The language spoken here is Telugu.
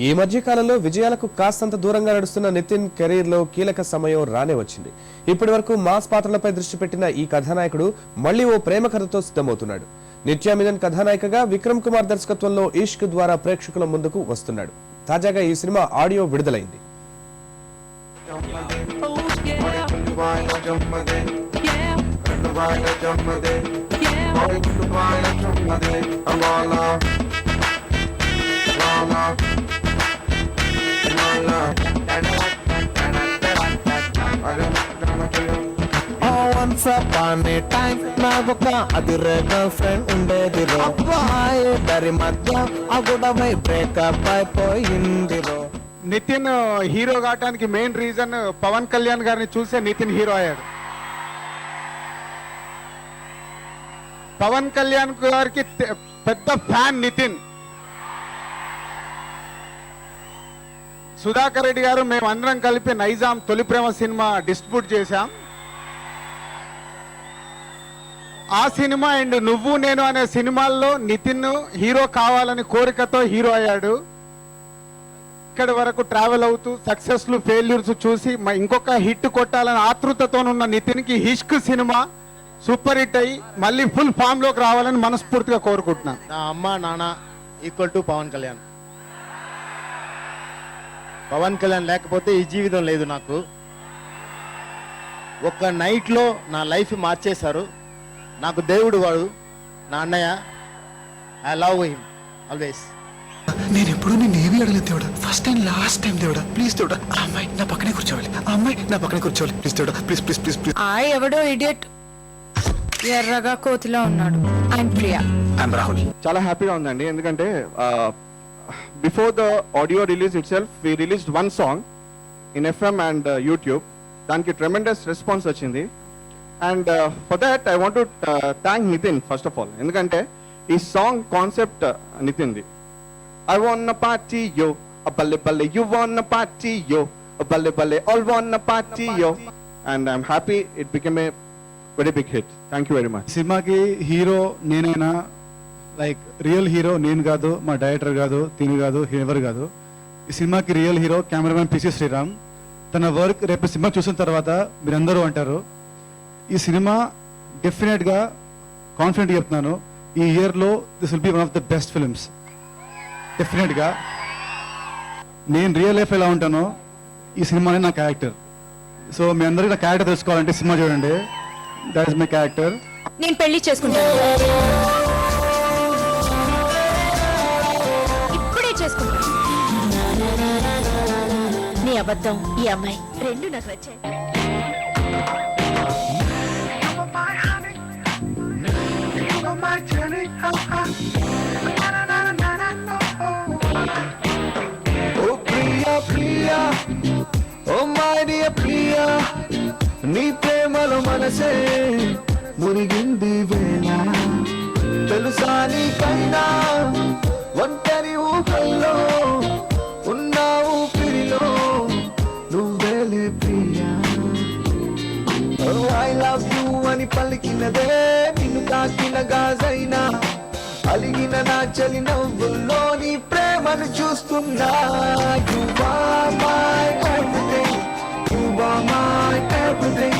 ఈ మధ్య కాలంలో విజయాలకు కాస్తంత దూరంగా నడుస్తున్న నితిన్ కెరీర్లో కీలక సమయం రానే వచ్చింది ఇప్పటి వరకు మాస్ పాత్రలపై దృష్టి పెట్టిన ఈ కథానాయకుడు మళ్ళీ ఓ ప్రేమ కథతో సిద్ధమవుతున్నాడు నిత్యా మీనన్ కథానాయికగా విక్రమ్ కుమార్ దర్శకత్వంలో ఇష్క్ ద్వారా ప్రేక్షకుల ముందుకు వస్తున్నాడు తాజాగా ఈ సినిమా ఆడియో విడుదలైంది వన్స్ అపాన్ ఏ టైం నాకొక అదిరే గర్ల్ ఫ్రెండ్ ఉండేది రో. మా ఇద్దరి మధ్య ఆ గొడవై బ్రేకప్ అయిపోయింది రో. నితిన్ హీరో కావటానికి మెయిన్ రీజన్ పవన్ కళ్యాణ్ గారిని చూసే నితిన్ హీరో అయ్యాడు. పవన్ కళ్యాణ్ గారికి పెద్ద ఫ్యాన్ నితిన్. సుధాకర్ రెడ్డి గారు మేము అందరం కలిపి నైజాం తొలి ప్రేమ సినిమా డిస్ట్రిబ్యూట్ చేశాం. ఆ సినిమా అండ్ నువ్వు నేను అనే సినిమాల్లో నితిన్ హీరో కావాలని కోరికతో హీరో అయ్యాడు. ఇక్కడి వరకు ట్రావెల్ అవుతూ సక్సెస్లు ఫెయిల్యూర్స్ చూసి ఇంకొక హిట్ కొట్టాలని ఆతృతతోనున్న నితిన్కి నితిన్కి హిష్క్ సినిమా సూపర్ హిట్ అయ్యి మళ్ళీ ఫుల్ ఫామ్లోకి రావాలని మనస్ఫూర్తిగా కోరుకుంటున్నాను. నా అమ్మ నాన్న ఈక్వల్ టు పవన్ కళ్యాణ్. పవన్ కళ్యాణ్ లేకపోతే ఈ జీవితం లేదు నాకు. ఒక నైట్లో నా లైఫ్ మార్చేశారు. నాకు దేవుడు వాడు నా అన్నయ్య. ఐ లవ్ హిమ్ ఆల్వేస్ నేను ఎప్పుడు నేను ఏమీ అడగలేదు దేవుడా. ఫస్ట్ టైం లాస్ట్ టైం దేవుడా. ప్లీజ్ దేవుడా ఆ అమ్మాయి నా పక్కనే కూర్చోవాలి. ఆ అమ్మాయి నా పక్కనే కూర్చోవాలి. ప్లీజ్ దేవుడా ప్లీజ్ ప్లీజ్ ప్లీజ్ ప్లీజ్ ఆ ఎవడో ఇడియట్ ఎర్రగా కోతిలో ఉన్నాడు. ఐమ్ ప్రియా ఐఎమ్ రాహుల్ చాలా హ్యాపీగా ఉందండి. ఎందుకంటే before the audio release itself we released one song in FM and YouTube దానికి ట్రెమెండస్ రెస్పాన్స్ వచ్చింది. And for that I want to thank Nithin first of all ఎందుకంటే ఈ సాంగ్ కాన్సెప్ట్ నితిన్ది I wanna party yo బల్లె బల్లె you wanna party yo బల్లె బల్లె all wanna party yo and I'm happy it became a very big hit thank you very much సినిమాకి హీరో నేనైనా లైక్ రియల్ హీరో నేను కాదు మా డైరెక్టర్ కాదు తిని కాదు ఎవరు కాదు. ఈ సినిమాకి real hero cameraman PC Sriram. తన వర్క్ రేపు సినిమా చూసిన తర్వాత మీరందరూ అంటారు ఈ సినిమా డెఫినెట్గా కాన్ఫిడెంట్ చెప్తున్నాను. ఈ ఇయర్లో this will be one of the best films డెఫినెట్గా నేను రియల్ లైఫ్ ఎలా ఉంటానో ఈ సినిమానే నా క్యారెక్టర్ సో మీ అందరికీ నా క్యారెక్టర్ తెలుసుకోవాలంటే సినిమా చూడండి. దట్ ఇస్ మై క్యారెక్టర్ నేను పెళ్ళి చేసుకుంటాను. అబద్ధం ఈ అమ్మాయి. రెండు నాకు వచ్చాయి ఓ ప్రియా ప్రియా ఓ మై డియర్ ప్రియా నీ ప్రేమలో మనసే మునిగింది వేళ. తెలుసా నీకైనా? వంట ఐ లవ్ యూ అని పలికినదే నిన్ను తాకిన గాజైనా అలిగిన నా చలి నవ్వుల్లో నీ ప్రేమను చూస్తున్నా You are my everything. You are my everything.